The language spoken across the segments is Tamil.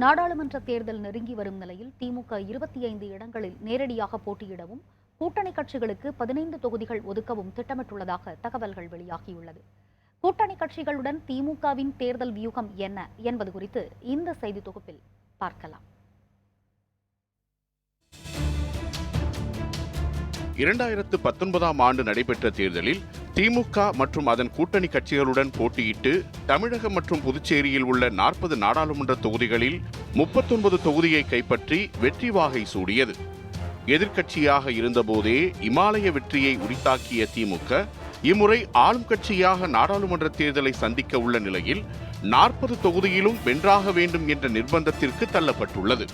நாடாளுமன்ற தேர்தல் நெருங்கி வரும் நிலையில் திமுக இருபத்தி ஐந்து இடங்களில் நேரடியாக போட்டியிடவும் கூட்டணி கட்சிகளுக்கு பதினைந்து தொகுதிகள் ஒதுக்கவும் திட்டமிட்டுள்ளதாக தகவல்கள் வெளியாகியுள்ளது. கூட்டணி கட்சிகளுடன் திமுகவின் தேர்தல் வியூகம் என்ன என்பது குறித்து இந்த செய்தி தொகுப்பில் பார்க்கலாம். இரண்டாயிரத்து பத்தொன்பதாம் ஆண்டு நடைபெற்ற தேர்தலில் திமுக மற்றும் அதன் கூட்டணி கட்சிகளுடன் போட்டியிட்டு தமிழகம் மற்றும் புதுச்சேரியில் உள்ள நாற்பது நாடாளுமன்ற தொகுதிகளில் முப்பத்தொன்பது தொகுதியை கைப்பற்றி வெற்றி வாகை சூடியது. எதிர்க்கட்சியாக இருந்தபோதே இமாலய வெற்றியை உரித்தாக்கிய திமுக இம்முறை ஆளும் கட்சியாக நாடாளுமன்ற தேர்தலை சந்திக்க உள்ள நிலையில் நாற்பது தொகுதியிலும் வென்றாக வேண்டும் என்ற நிர்பந்தத்திற்கு தள்ளப்பட்டுள்ளது.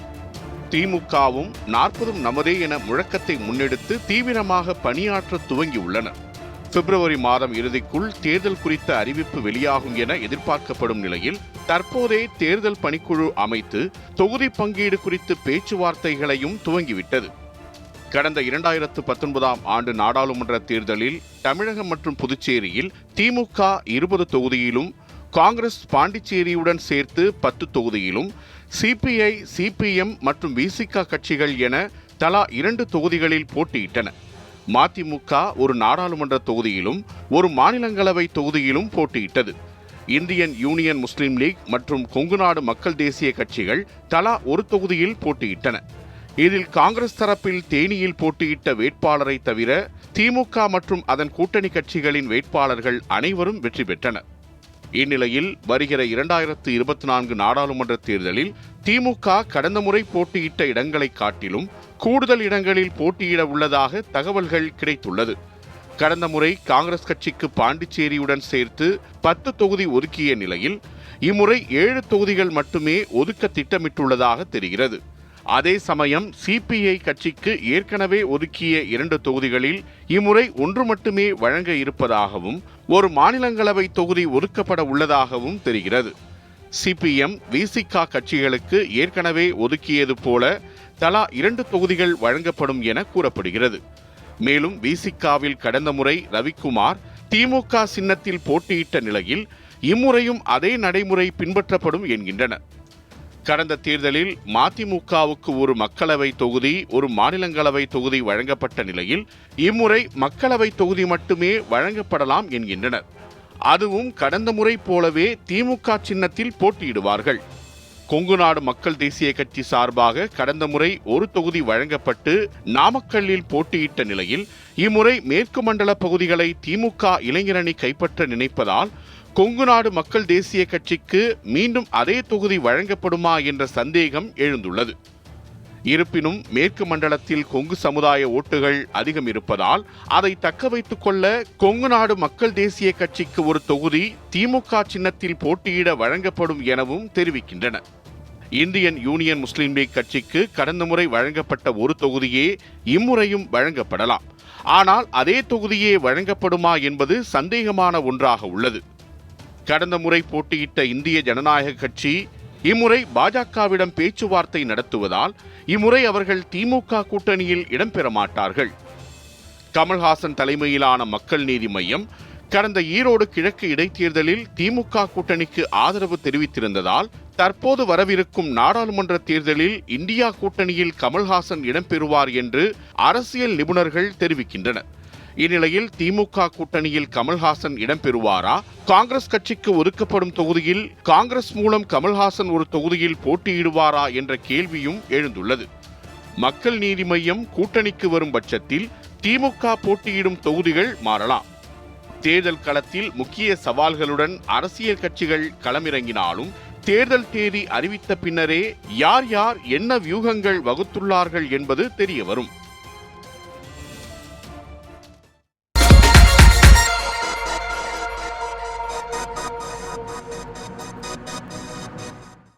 திமுகவும் நாற்பதும் நமதே என முழக்கத்தை முன்னெடுத்து தீவிரமாக பணியாற்ற துவங்கியுள்ளனர். பிப்ரவரி மாதம் இறுதிக்குள் தேர்தல் குறித்த அறிவிப்பு வெளியாகும் என எதிர்பார்க்கப்படும் நிலையில் தற்போதே தேர்தல் பணிக்குழு அமைத்து தொகுதி பங்கீடு குறித்து பேச்சுவார்த்தைகளையும் துவங்கிவிட்டது. கடந்த இரண்டாயிரத்து பத்தொன்பதாம் ஆண்டு நாடாளுமன்ற தேர்தலில் தமிழகம் மற்றும் புதுச்சேரியில் திமுக இருபது தொகுதியிலும் காங்கிரஸ் பாண்டிச்சேரியுடன் சேர்த்து பத்து தொகுதியிலும் சிபிஐ சிபிஎம் மற்றும் விசிக கட்சிகள் என தலா இரண்டு தொகுதிகளில் போட்டியிட்டன. மதிமுக ஒரு நாடாளுமன்ற தொகுதியிலும் ஒரு மாநிலங்களவை தொகுதியிலும் போட்டியிட்டது. இந்தியன் யூனியன் முஸ்லீம் லீக் மற்றும் கொங்குநாடு மக்கள் தேசிய கட்சிகள் தலா ஒரு தொகுதியில் போட்டியிட்டன. இதில் காங்கிரஸ் தரப்பில் தேனியில் போட்டியிட்ட வேட்பாளரை தவிர திமுக மற்றும் அதன் கூட்டணி கட்சிகளின் வேட்பாளர்கள் அனைவரும் வெற்றி பெற்றனர். இந்நிலையில் வருகிற இரண்டாயிரத்து இருபத்தி நான்கு நாடாளுமன்ற தேர்தலில் திமுக கடந்த முறை போட்டியிட்ட இடங்களை காட்டிலும் கூடுதல் இடங்களில் போட்டியிட உள்ளதாக தகவல்கள் கிடைத்துள்ளது. கடந்த முறை காங்கிரஸ் கட்சிக்கு பாண்டிச்சேரியுடன் சேர்த்து பத்து தொகுதி ஒதுக்கிய நிலையில் இம்முறை ஏழு தொகுதிகள் மட்டுமே ஒதுக்க திட்டமிட்டுள்ளதாக தெரிகிறது. அதே சமயம் சிபிஐ கட்சிக்கு ஏற்கனவே ஒதுக்கிய இரண்டு தொகுதிகளில் இம்முறை ஒன்று மட்டுமே வழங்க இருப்பதாகவும் ஒரு மாநிலங்களவை தொகுதி ஒதுக்கப்பட உள்ளதாகவும் தெரிகிறது. சிபிஎம் விசிகா கட்சிகளுக்கு ஏற்கனவே ஒதுக்கியது போல தலா இரண்டு தொகுதிகள் வழங்கப்படும் என கூறப்படுகிறது. மேலும் விசிகாவில் கடந்த முறை ரவிக்குமார் திமுக சின்னத்தில் போட்டியிட்ட நிலையில் இம்முறையும் அதே நடைமுறை பின்பற்றப்படும் என்கின்றனர். கடந்த தேர்தலில் மதிமுகவுக்கு ஒரு மக்களவை தொகுதி ஒரு மாநிலங்களவை தொகுதி வழங்கப்பட்ட நிலையில் இம்முறை மக்களவை தொகுதி மட்டுமே வழங்கப்படலாம் என்கின்றனர். அதுவும் கடந்த முறை போலவே திமுக சின்னத்தில் போட்டியிடுவார்கள். கொங்குநாடு மக்கள் தேசிய கட்சி சார்பாக கடந்த முறை ஒரு தொகுதி வழங்கப்பட்டு நாமக்கல்லில் போட்டியிட்ட நிலையில் இம்முறை மேற்கு மண்டல பகுதிகளை திமுக இளைஞரணி கைப்பற்ற நினைப்பதால் கொங்கு நாடு மக்கள் தேசிய கட்சிக்கு மீண்டும் அதே தொகுதி வழங்கப்படுமா என்ற சந்தேகம் எழுந்துள்ளது. இருப்பினும் மேற்கு மண்டலத்தில் கொங்கு சமுதாய ஓட்டுகள் அதிகம் இருப்பதால் அதை தக்க வைத்துக் கொள்ள கொங்கு நாடு மக்கள் தேசிய கட்சிக்கு ஒரு தொகுதி திமுக சின்னத்தில் போட்டியிட வழங்கப்படும் எனவும் தெரிவிக்கின்றன. இந்தியன் யூனியன் முஸ்லீம் லீக் கட்சிக்கு கடந்த முறை வழங்கப்பட்ட ஒரு தொகுதியே இம்முறையும் வழங்கப்படலாம். ஆனால் அதே தொகுதியே வழங்கப்படுமா என்பது சந்தேகமான ஒன்றாக உள்ளது. கடந்த முறை போட்டியிட்ட இந்திய ஜனநாயக கட்சி இம்முறை பாஜகவிடம் பேச்சுவார்த்தை நடத்துவதால் இம்முறை அவர்கள் திமுக கூட்டணியில் இடம்பெற மாட்டார்கள் கமல்ஹாசன் தலைமையிலான மக்கள் நீதி மையம் கடந்த ஈரோடு கிழக்கு இடைத்தேர்தலில் திமுக கூட்டணிக்கு ஆதரவு தெரிவித்திருந்ததால் தற்போது வரவிருக்கும் நாடாளுமன்ற தேர்தலில் இந்தியா கூட்டணியில் கமல்ஹாசன் இடம்பெறுவார் என்று அரசியல் நிபுணர்கள் தெரிவிக்கின்றனர். இந்நிலையில் திமுக கூட்டணியில் கமல்ஹாசன் இடம்பெறுவாரா? காங்கிரஸ் கட்சிக்கு ஒதுக்கப்படும் தொகுதியில் காங்கிரஸ் மூலம் கமல்ஹாசன் ஒரு தொகுதியில் போட்டியிடுவாரா என்ற கேள்வியும் எழுந்துள்ளது. மக்கள் நீதி மையம் கூட்டணிக்கு வரும் பட்சத்தில் திமுக போட்டியிடும் தொகுதிகள் மாறலாம். தேர்தல் களத்தில் முக்கிய சவால்களுடன் அரசியல் கட்சிகள் களமிறங்கினாலும் தேர்தல் தேதி அறிவித்த பின்னரே யார் யார் என்ன வியூகங்கள் வகுத்துள்ளார்கள் என்பது தெரியவரும்.